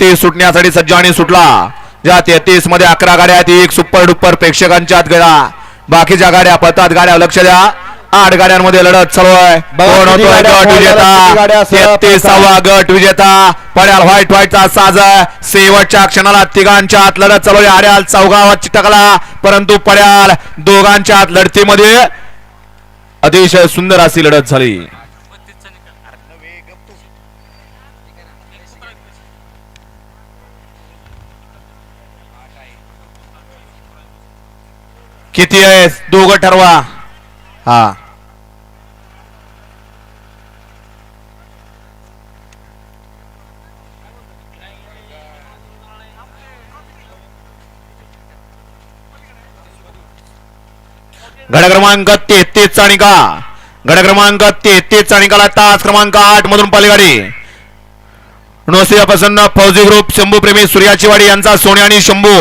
तेहतीस सुटण्यासाठी सज्ज आणि सुटला. ज्या तेहतीसमध्ये अकरा गाड्या आहेत एक सुपर डुपर प्रेक्षकांच्या आत गेला बाकीच्या गाड्या पळतात गाड्या लक्ष द्या. आठ गाड्यांमध्ये लढत चालू आहे. कोण होतोय गट विजेता? तेहतीसावा गट विजेता. पड्याल व्हाईट व्हाईटचा साज आहे. शेवटच्या क्षणाला तिघांच्या आत लढत चालू आहे. आड्याल चौगावात चिटकला. परंतु पड्याल दोघांच्या आत लढतीमध्ये अतिशय सुंदर अशी लढत झाली. किती आहे दोघं ठरवा. हा. गड क्रमांक तेहतीस चा निकाल. गड क्रमांक तेहतीस निकाल तास क्रमांक आठ मधून पलीगाडी. नोसिया प्रसन्न फौजी ग्रुप शंभू प्रेमी सूर्याची वाडी यांचा सोने आणि शंभू.